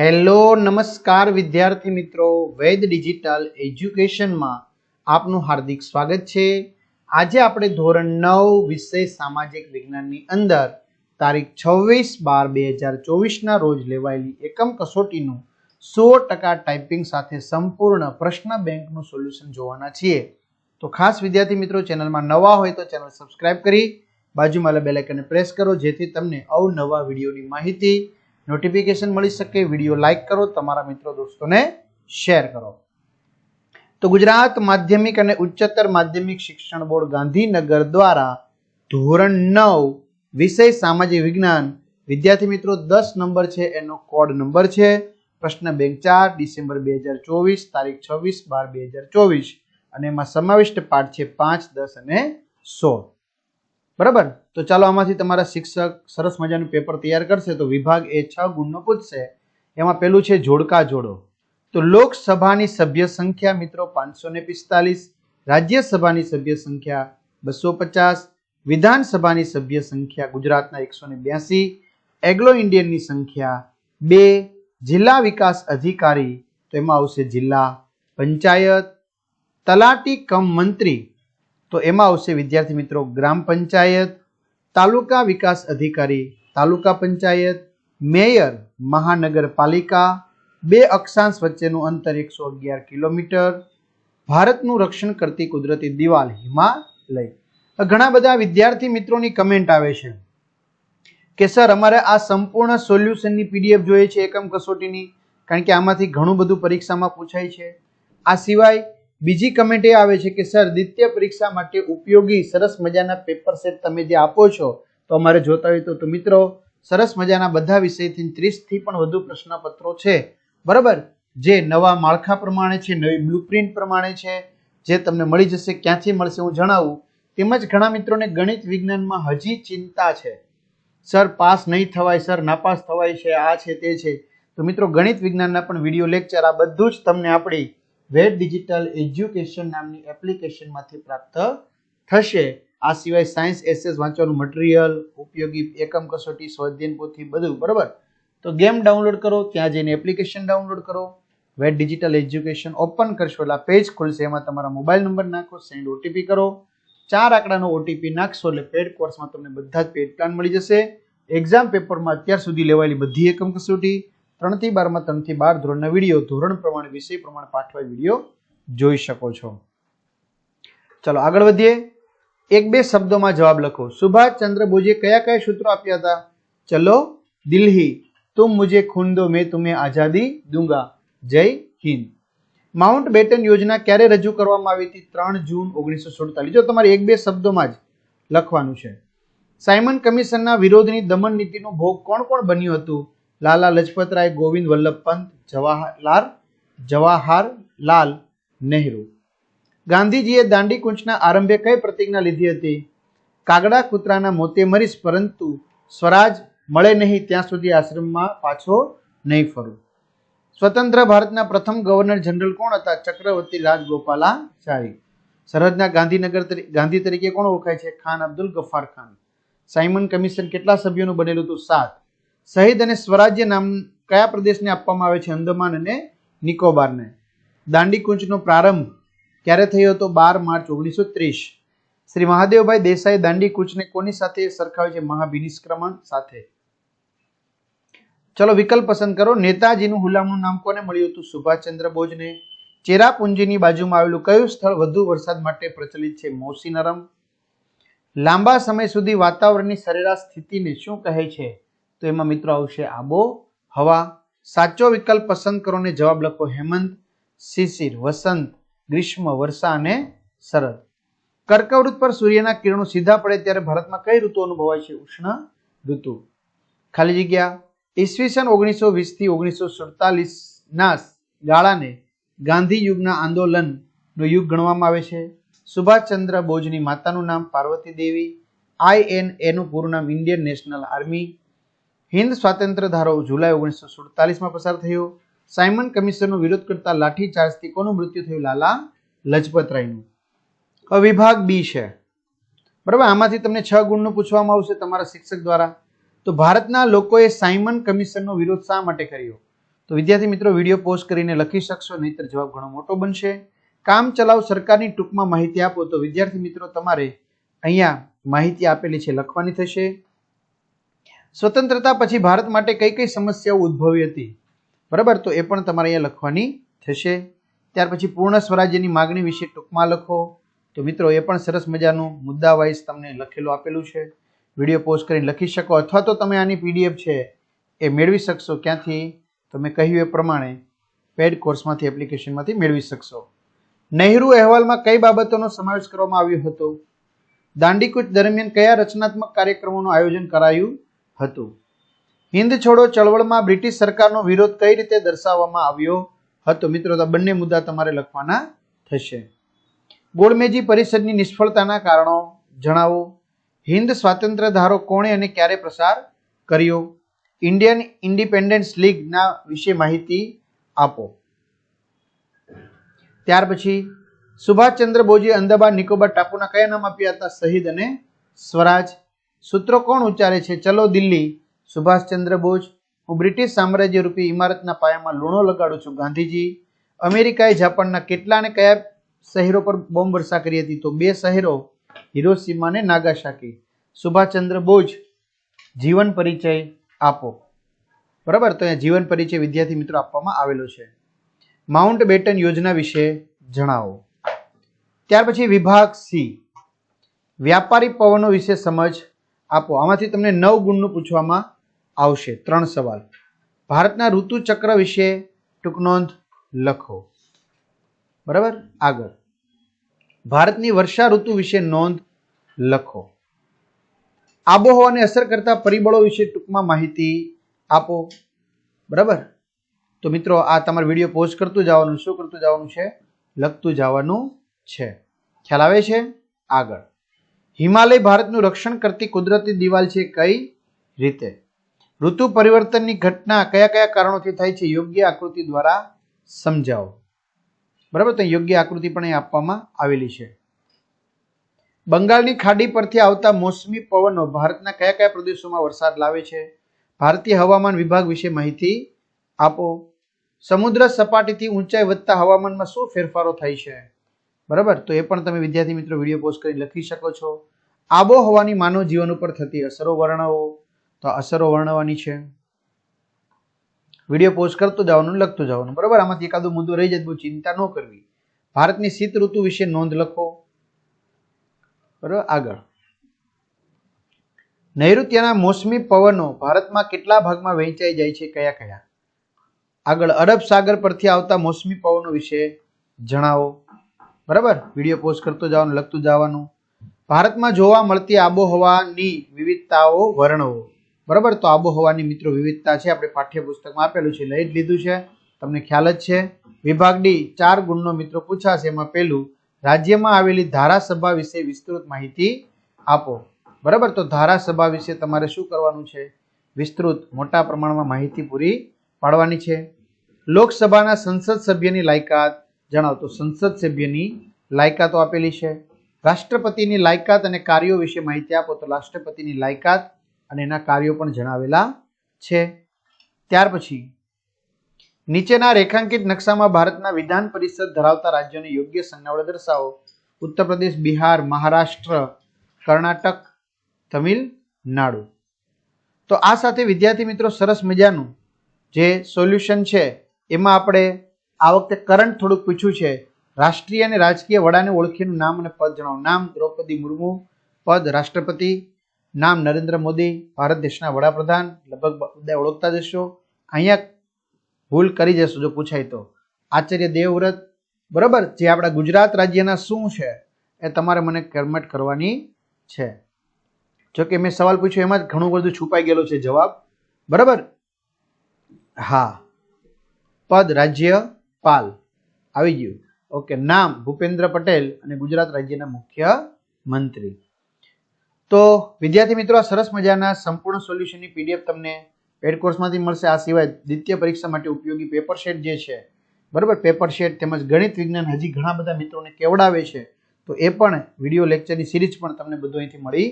Hello, નમસ્કાર વિદ્યાર્થી મિત્રો. વૈદ ડિજિટલ એજ્યુકેશનમાં આપનું હાર્દિક સ્વાગત છે. આજે આપણે ધોરણ નવ વિષય સામાજિક વિજ્ઞાનની અંદર તારીખ છવ્વીસ બાર બે હજાર ચોવીસના રોજ લેવાયેલી એકમ કસોટીનું સો ટકા ટાઈપિંગ સાથે સંપૂર્ણ પ્રશ્ન બેંકનું સોલ્યુશન જોવાના છીએ. તો ખાસ વિદ્યાર્થી મિત્રો, ચેનલમાં નવા હોય તો ચેનલ સબસ્ક્રાઇબ કરી, બાજુમાં બેલેકને પ્રેસ કરો, જેથી તમને અવનવા વિડીયોની માહિતી નોટિફિકેશન મળી શકે, વીડિયો લાઇક કરો, તમારા મિત્રો દોસ્તોને શેર કરો. તો ગુજરાત માધ્યમિક અને ઉચ્ચતર માધ્યમિક શિક્ષણ બોર્ડ ગાંધીનગર દ્વારા ધોરણ નવ, વિષય સામાજિક વિજ્ઞાન. વિદ્યાર્થી મિત્રો, દસ નંબર છે, એનો કોડ નંબર છે. પ્રશ્ન બેંક ચાર, ડિસેમ્બર બે હજાર ચોવીસ, તારીખ છવ્વીસ બાર બે હજાર ચોવીસ. અને એમાં સમાવિષ્ટ પાઠ છે પાંચ, દસ અને સોળ. બરાબર? તો ચાલો આમાંથી તમારા શિક્ષક સરસ મજાનું પેપર તૈયાર કરશે તો વિભાગ એ છ ગુણનો પૂછશે. એમાં પેલું છે જોડકા જોડો. તો લોકસભાની સભ્ય સંખ્યા મિત્રો પાંચસો ને પિસ્તાલીસ, રાજ્યસભાની સભ્ય સંખ્યા બસો પચાસ, વિધાનસભાની સભ્ય સંખ્યા ગુજરાતના એકસો ને બ્યાસી, એગ્લો ઇન્ડિયનની સંખ્યા બે, જિલ્લા વિકાસ અધિકારી, તો એમાં આવશે જિલ્લા પંચાયત, તલાટી કમ મંત્રી તો એમાં આવશે વિદ્યાર્થી મિત્રો ગ્રામ પંચાયત, તાલુકા વિકાસ અધિકારી, તાલુકા પંચાયત, મેયર, મહાનગરપાલિકા, બે અક્ષાંશ વચ્ચેનું અંતર એકસો અગિયાર કિલોમીટર, ભારતનું રક્ષણ કરતી કુદરતી દિવાલ હિમાલય. ઘણા બધા વિદ્યાર્થી મિત્રોની કમેન્ટ આવે છે કે, સર, અમારે આ સંપૂર્ણ સોલ્યુશનની પીડીએફ જોઈએ છે એકમ કસોટીની? કારણ કે આમાંથી ઘણું બધું પરીક્ષામાં પૂછાય છે. આ સિવાય બીજી કમેન્ટ એ આવે છે કે સર દ્વિતીય પરીક્ષા માટે ઉપયોગી સરસ મજાના પેપર સેટ તમે જે આપો છો, તો અમારે જોતા હોય તો મિત્રો, સરસ મજાના બધા વિષયથી ત્રીસથી પણ વધુ પ્રશ્નપત્રો છે. બરાબર? જે નવા માળખા પ્રમાણે છે, નવી બ્લુપ્રિન્ટ પ્રમાણે છે, જે તમને મળી જશે, ક્યાંથી મળશે હું જણાવું. તેમજ ઘણા મિત્રોને ગણિત વિજ્ઞાનમાં હજી ચિંતા છે. સર પાસ નહીં થવાય સર નાપાસ થવાય છે, આ છે, તે છે. તો મિત્રો, ગણિત વિજ્ઞાનના પણ વીડિયો લેક્ચર આ બધું જ તમને આપણી વેદ ડિજિટલ એજ્યુકેશન નામની એપ્લિકેશનમાંથી પ્રાપ્ત થશે. આ સિવાય સાયન્સ, એસેસ, વાંચવાનું મટીરિયલ, ઉપયોગી એકમ કસોટી, સ્વાધ્યન પોથી બધું, બરાબર? તો ગેમ ડાઉનલોડ કરો, ત્યાં જઈને એપ્લિકેશન ડાઉનલોડ કરો. વેબ ડિજિટલ એજ્યુકેશન ઓપન કરશો એટલે પેજ ખુલશે, એમાં તમારા મોબાઈલ નંબર નાખો, સેન્ડ ઓટીપી કરો. ચાર આંકડાનો ઓટીપી નાખશો એટલે પેડ કોર્સમાં તમને બધા જ પેડ પ્લાન મળી જશે. એક્ઝામ પેપરમાં અત્યાર સુધી લેવાયેલી બધી એકમ કસોટી ત્રણથી બારમાં ત્રણથી બાર ધોરણના વીડિયો, ધોરણ પ્રમાણે, વિષય પ્રમાણે પાઠવા વીડિયો જોઈ શકો છો. ચલો આગળ વધીએ. એક બે શબ્દોમાં જવાબ લખો. સુભાષ ચંદ્ર બોઝે કયા કયા સૂત્રો આપ્યા હતા? ચલો, દિલ્હી. તુમ મુજે ખૂન દો મેં તુમે આઝાદી દુંગા. જય હિન્દ. માઉન્ટ બેટન યોજના ક્યારે રજૂ કરવામાં આવી હતી? ત્રણ જૂન ઓગણીસો સુડતાલીસ. જો તમારે એક બે શબ્દોમાં જ લખવાનું છે. સાયમન કમિશનના વિરોધની દમન નીતિનો ભોગ કોણ કોણ બન્યું હતું? લાલા લજપતરાય, ગોવિંદ વલ્લભ પંત જવાહરલાલ જવાહરલાલ નહેરુ. ગાંધીજીએ દાંડી કુંચના આરંભે કઈ પ્રતિજ્ઞા લીધી હતી? કાગડા કૂતરાના મોતે મરીશ, પરંતુ સ્વરાજ મળે નહીં, ત્યાં સુધી આશ્રમમાં પાછો નહીં ફરું. સ્વતંત્ર ભારતના પ્રથમ ગવર્નર જનરલ કોણ હતા? ચક્રવર્તી રાજગોપાલાચારી સરહદના ગાંધીનગર ગાંધી તરીકે કોણ ઓળખાય છે? ખાન અબ્દુલ ગફાર ખાન. સાયમન કમિશન કેટલા સભ્યોનું બનેલું હતું? સાત. શહીદ અને સ્વરાજ્ય નામ કયા પ્રદેશને આપવામાં આવે છે અંદમાન અને નિકોબારને? દાંડી કૂંચનો પ્રારંભ ક્યારે થયો હતો? બાર માર્ચ ઓગણીસો ત્રીસ. શ્રી મહાદેવભાઈ દેસાઈ દાંડી કૂચને કોની સાથે સરખાવે છે મહાભિનિષ્ક્રમણ સાથે? ચલો વિકલ્પ પસંદ કરો. નેતાજીનું હુલામણું નામ કોને મળ્યું હતું? સુભાષચંદ્ર બોઝને. ચેરાપુંજીની બાજુમાં આવેલું કયું સ્થળ વધુ વરસાદ માટે પ્રચલિત છે? મોસીનરમ. લાંબા સમય સુધી વાતાવરણની સરેરાશ સ્થિતિને શું કહે છે? તો એમાં મિત્રો આવશે આબો, હવા. સાચો વિકલ્પ પસંદ કરો ને જવાબ લખો હેમંત, શિશિર, વસંત, ગ્રીષ્મ, વર્ષા અને શરદ. કર્કવૃત પર સૂર્યના કિરણો સીધા પડે ત્યારે ભારતમાં કઈ ઋતુ અનુભવાય છે? ઉષ્ણ ઋતુ. ખાલી જગ્યા. ઈસવીસન ઓગણીસો વીસથી ઓગણીસો સુડતાલીસ ના ગાળાને ગાંધી યુગના આંદોલનનો યુગ ગણવામાં આવે છે. સુભાષચંદ્ર બોઝની માતાનું નામ પાર્વતી દેવી, આઈ એન એનું પૂરું નામ ઇન્ડિયન નેશનલ આર્મી હિન્દ સ્વાતંત્ર્ય ધારો જુલાઈ ઓગણીસો સુડતાલીસમાં પસાર થયો. સાયમન કમિશનનો વિરોધ કરતા લાઠી ચાર્જથી કોનું મૃત્યુ થયું લાલા લજપતરાયનું. વિભાગ બી છે. બરાબર, આમાંથી તમને છ ગુણનું પૂછવામાં આવશે તમારા શિક્ષક દ્વારા. તો ભારતના લોકોએ સાયમન કમિશનનો વિરોધ શા માટે કર્યો? તો વિદ્યાર્થી મિત્રો, વીડિયો પોસ્ટ કરીને લખી શકશો, નહીતર જવાબ ઘણો મોટો બનશે. કામ ચલાવ સરકારની ટૂંકમાં માહિતી આપો, તો વિદ્યાર્થી મિત્રો, તમારે અહીંયા માહિતી આપેલી છે, લખવાની થશે. સ્વતંત્રતા પછી ભારત માટે કઈ કઈ સમસ્યાઓ ઉદ્ભવી હતી? બરાબર? તો એ પણ તમારે અહીંયા લખવાની થશે. ત્યાર પછી પૂર્ણ સ્વરાજ્યની માગણી વિશે ટૂંકમાં લખો. તો મિત્રો, એ પણ સરસ મજાનું મુદ્દા વાઇઝ તમને લખેલું આપેલું છે. વીડિયો પોસ્ટ કરીને લખી શકો અથવા તો તમે આની પીડીએફ છે એ મેળવી શકશો ક્યાંથી? તમે કહ્યું એ પ્રમાણે પેડ કોર્સમાંથી, એપ્લિકેશનમાંથી મેળવી શકશો. નહેરુ અહેવાલમાં કઈ બાબતોનો સમાવેશ કરવામાં આવ્યો હતો? દાંડીકૂચ દરમિયાન કયા રચનાત્મક કાર્યક્રમોનું આયોજન કરાયું? હતું. હિન્દ છોડો ચળવળમાં બ્રિટિશ સરકારનો વિરોધ કઈ રીતે દર્શાવવામાં આવ્યો હતો? મિત્રો બંને મુદ્દા તમારે લખવાના થશે. ગોળમેજી પરિષદની નિષ્ફળતાના કારણો જણાવો. હિન્દ સ્વાતંત્ર્ય ધારો કોણે અને ક્યારે પ્રસાર કર્યો? ઇન્ડિયન ઇન્ડિપેન્ડન્સ લીગના વિશે માહિતી આપો. ત્યાર પછી, સુભાષચંદ્ર બોઝે અંદાબાદ નિકોબાર ટાપુના કયા નામ આપ્યા હતા? શહીદ અને સ્વરાજ. સૂત્રો કોણ ઉચ્ચારે છે? ચલો દિલ્હી. સુભાષચંદ્ર બોઝ. હું બ્રિટિશ સામ્રાજ્ય રૂપી ઇમારતના પાયામાં લૂણો લગાડું છું. ગાંધીજી, અમેરિકાએ જાપાનના કેટલા અને કયા શહેરો પર બોમ્બ વર્ષા કરી હતી? તો બે શહેરો હિરોસીમા અને નાગાસાકી સુભાષચંદ્ર બોઝ, જીવન પરિચય આપો. બરાબર? તો અહીંયા જીવન પરિચય વિદ્યાર્થી મિત્રો આપવામાં આવેલો છે. માઉન્ટ બેટન યોજના વિશે જણાવો. ત્યાર પછી વિભાગ સી. વ્યાપારી પવનો વિશે સમજ. આપો. આમાંથી તમને નવ ગુણનું પૂછવામાં આવશે. ત્રણ સવાલ. ભારતના ઋતુ ચક્ર વિશે ટૂંક નોંધ લખો. બરાબર? આગળ. ભારતની વર્ષા ઋતુ વિશે નોંધ લખો. આબોહવાને અસર કરતા પરિબળો વિશે ટૂંકમાં માહિતી આપો. બરાબર? તો મિત્રો, આ તમારે વીડિયો પોસ્ટ કરતું જવાનું, શું કરતું જવાનું છે, લખતું જવાનું છે. ખ્યાલ આવે છે? આગળ. હિમાલય ભારતનું રક્ષણ કરતી કુદરતી દિવાલ છે કઈ રીતે? ઋતુ પરિવર્તનની ઘટના કયા કયા કારણોથી થાય છે? યોગ્ય આકૃતિ દ્વારા સમજાવો. બરાબર? તો યોગ્ય આકૃતિ પણ અહીં આપવામાં આવેલી છે. બંગાળની ખાડી પરથી આવતા મોસમી પવનો ભારતના કયા કયા પ્રદેશોમાં વરસાદ લાવે છે? ભારતીય હવામાન વિભાગ વિશે માહિતી આપો. સમુદ્ર સપાટીથી ઊંચાઈ વધતા હવામાનમાં શું ફેરફારો થાય છે? બરાબર? તો એ પણ તમે વિદ્યાર્થી મિત્રો વીડિયો પોસ્ટ કરી લખી શકો છો. આબોહવાની માનવ જીવન ઉપર થતી અસરો વર્ણવો. તો અસરો વર્ણવવાની છે. વીડિયો પોસ્ટ કરતું જવાનું લખતું જવાનું. બરાબર? આમાંથી એકાદો મુદ્દો રહી જાય બહુ ચિંતા ન કરવી. ભારતની શીત ઋતુ વિશે નોંધ લખો. બરાબર? આગળ. નૈઋત્યના મોસમી પવનો ભારતમાં કેટલા ભાગમાં વહેંચાઈ જાય છે? કયા કયા? આગળ. અરબ સાગર પરથી આવતા મોસમી પવનો વિશે જણાવો. બરાબર? વીડિયો પોસ્ટ કરતો જવાનું, લખતું જવાનું. ભારતમાં જોવા મળતી આબોહવાની વિવિધતાઓ વર્ણવો. બરાબર? તો આબોહવાની મિત્રો વિવિધતા છે, આપણે પાઠ્યપુસ્તકમાં આપેલું છે, લઈ જ લીધું છે. તમને ખ્યાલ જ છે. વિભાગ ડી, ચાર ગુણનો મિત્રો પૂછાશે, એમાં પહેલું રાજ્યમાં આવેલી ધારાસભા વિશે વિસ્તૃત માહિતી આપો. બરાબર? તો ધારાસભા વિશે તમારે શું કરવાનું છે? વિસ્તૃત, મોટા પ્રમાણમાં માહિતી પૂરી પાડવાની છે. લોકસભાના સંસદ સભ્યની લાયકાત જણાવો તો સંસદ સભ્યની લાયકાતો આપેલી છે. રાષ્ટ્રપતિની લાયકાત અને કાર્યો વિશે માહિતી આપો તો રાષ્ટ્રપતિની લાયકાત અને એના કાર્યો પણ જણાવેલા છે. ત્યાર પછી, નીચેના રેખાંકિત નકશામાં ભારતના વિધાન પરિષદ ધરાવતા રાજ્યોને યોગ્ય સંજ્ઞાવડે દર્શાવો. ઉત્તર પ્રદેશ, બિહાર, મહારાષ્ટ્ર, કર્ણાટક, તમિલનાડુ. તો આ સાથે વિદ્યાર્થી મિત્રો સરસ મજાનું જે સોલ્યુશન છે, એમાં આપણે આ વખતે કરંટ થોડુંક પૂછ્યું છે. રાષ્ટ્રીય અને રાજકીય વડાને ઓળખીનું નામ અને પદ જણાવો. નામ દ્રૌપદી મુર્મુ, પદ રાષ્ટ્રપતિ, નામ નરેન્દ્ર મોદી, ભારત દેશના વડાપ્રધાન, લગભગ બધા ઓળખતા જશો. અહીંયા ભૂલ કરી જશો જો પૂછાય તો. આચાર્ય દેવવ્રત, બરાબર? જે આપણા ગુજરાત રાજ્યના શું છે એ તમારે મને કમેન્ટ કરવાની છે. જો કે મેં સવાલ પૂછ્યો એમાં જ ઘણું બધું છુપાઈ ગયેલું છે જવાબ. બરાબર? હા. પદ રાજ્યપાલ આવી ગયું. ઓકે, નામ ભૂપેન્દ્ર પટેલ અને ગુજરાત રાજ્યના મુખ્ય મંત્રી તો વિદ્યાર્થી મિત્રો, આ સરસ મજાના સંપૂર્ણ સોલ્યુશનની પીડીએફ તમને પેડ કોર્સમાંથી મળશે. આ સિવાય દ્વિતીય પરીક્ષા માટે ઉપયોગી પેપર શેટ જે છે, બરાબર? પેપર શેટ તેમજ ગણિત વિજ્ઞાન હજી ઘણા બધા મિત્રોને કેવડાવે છે, તો એ પણ વીડિયો લેક્ચરની સિરીઝ પણ તમને બધું અહીંથી મળી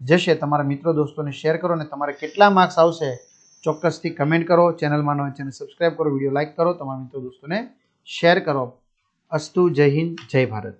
જશે. તમારા મિત્રો, દોસ્તોને શેર કરો અને તમારે કેટલા માર્ક્સ આવશે ચોક્કસથી કમેન્ટ કરો, ચેનલમાં હોય ચેનલ સબસ્ક્રાઈબ કરો, વીડિયો લાઇક કરો, તમારા મિત્રો, દોસ્તોને શેર કરો. અસ્તુ, જય હિન્દ, જય ભારત.